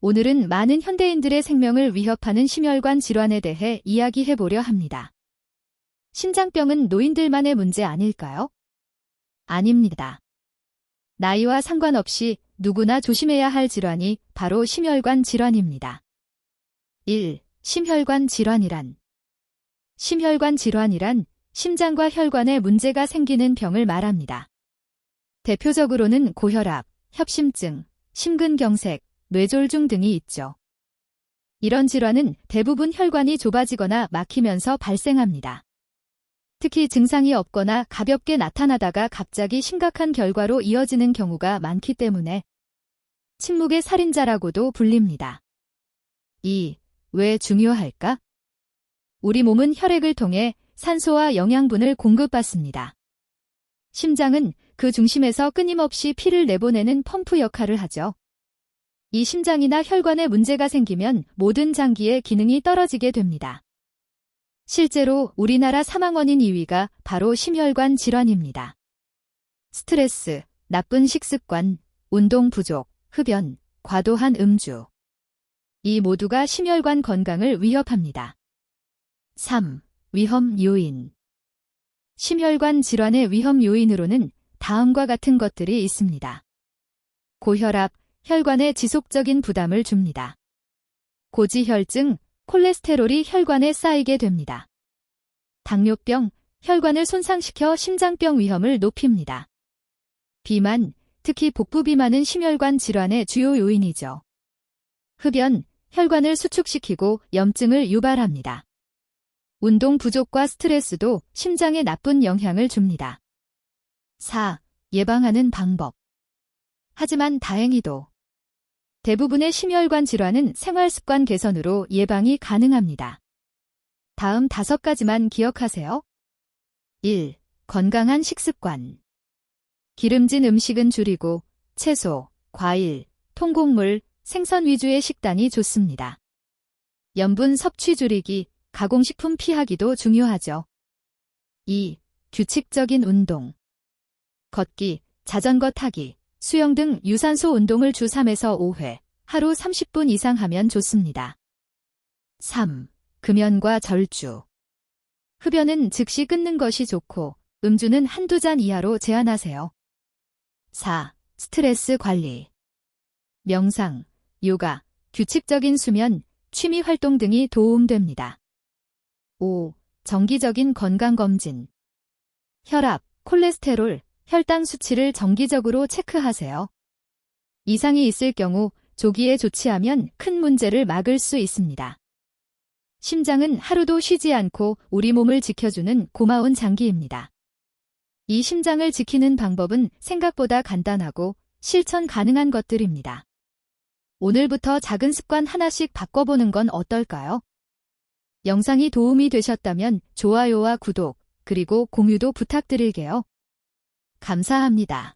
오늘은 많은 현대인들의 생명을 위협하는 심혈관 질환에 대해 이야기해 보려 합니다. 심장병은 노인들만의 문제 아닐까요? 아닙니다. 나이와 상관없이 누구나 조심해야 할 질환이 바로 심혈관 질환입니다. 1. 심혈관 질환이란 심혈관 질환이란 심장과 혈관에 문제가 생기는 병을 말합니다. 대표적으로는 고혈압, 협심증, 심근경색, 뇌졸중 등이 있죠. 이런 질환은 대부분 혈관이 좁아지거나 막히면서 발생합니다. 특히 증상이 없거나 가볍게 나타나다가 갑자기 심각한 결과로 이어지는 경우가 많기 때문에 침묵의 살인자라고도 불립니다. 2. 왜 중요할까? 우리 몸은 혈액을 통해 산소와 영양분을 공급받습니다. 심장은 그 중심에서 끊임없이 피를 내보내는 펌프 역할을 하죠. 이 심장이나 혈관에 문제가 생기면 모든 장기의 기능이 떨어지게 됩니다. 실제로 우리나라 사망 원인 2위가 바로 심혈관 질환입니다. 스트레스, 나쁜 식습관, 운동 부족, 흡연, 과도한 음주. 이 모두가 심혈관 건강을 위협합니다. 3. 위험 요인. 심혈관 질환의 위험 요인으로는 다음과 같은 것들이 있습니다. 고혈압, 혈관에 지속적인 부담을 줍니다. 고지혈증, 콜레스테롤이 혈관에 쌓이게 됩니다. 당뇨병, 혈관을 손상시켜 심장병 위험을 높입니다. 비만, 특히 복부 비만은 심혈관 질환의 주요 요인이죠. 흡연, 혈관을 수축시키고 염증을 유발합니다. 운동 부족과 스트레스도 심장에 나쁜 영향을 줍니다. 4. 예방하는 방법. 하지만 다행히도 대부분의 심혈관 질환은 생활습관 개선으로 예방이 가능합니다. 다음 다섯 가지만 기억하세요. 1. 건강한 식습관. 기름진 음식은 줄이고 채소, 과일, 통곡물, 생선 위주의 식단이 좋습니다. 염분 섭취 줄이기, 가공식품 피하기도 중요하죠. 2. 규칙적인 운동. 걷기, 자전거 타기, 수영 등 유산소 운동을 주 3에서 5회, 하루 30분 이상 하면 좋습니다. 3. 금연과 절주. 흡연은 즉시 끊는 것이 좋고, 음주는 한두 잔 이하로 제한하세요. 4. 스트레스 관리. 명상, 요가, 규칙적인 수면, 취미 활동 등이 도움됩니다. 5. 정기적인 건강검진. 혈압, 콜레스테롤, 혈당 수치를 정기적으로 체크하세요. 이상이 있을 경우 조기에 조치하면 큰 문제를 막을 수 있습니다. 심장은 하루도 쉬지 않고 우리 몸을 지켜주는 고마운 장기입니다. 이 심장을 지키는 방법은 생각보다 간단하고 실천 가능한 것들입니다. 오늘부터 작은 습관 하나씩 바꿔보는 건 어떨까요? 영상이 도움이 되셨다면 좋아요와 구독, 그리고 공유도 부탁드릴게요. 감사합니다.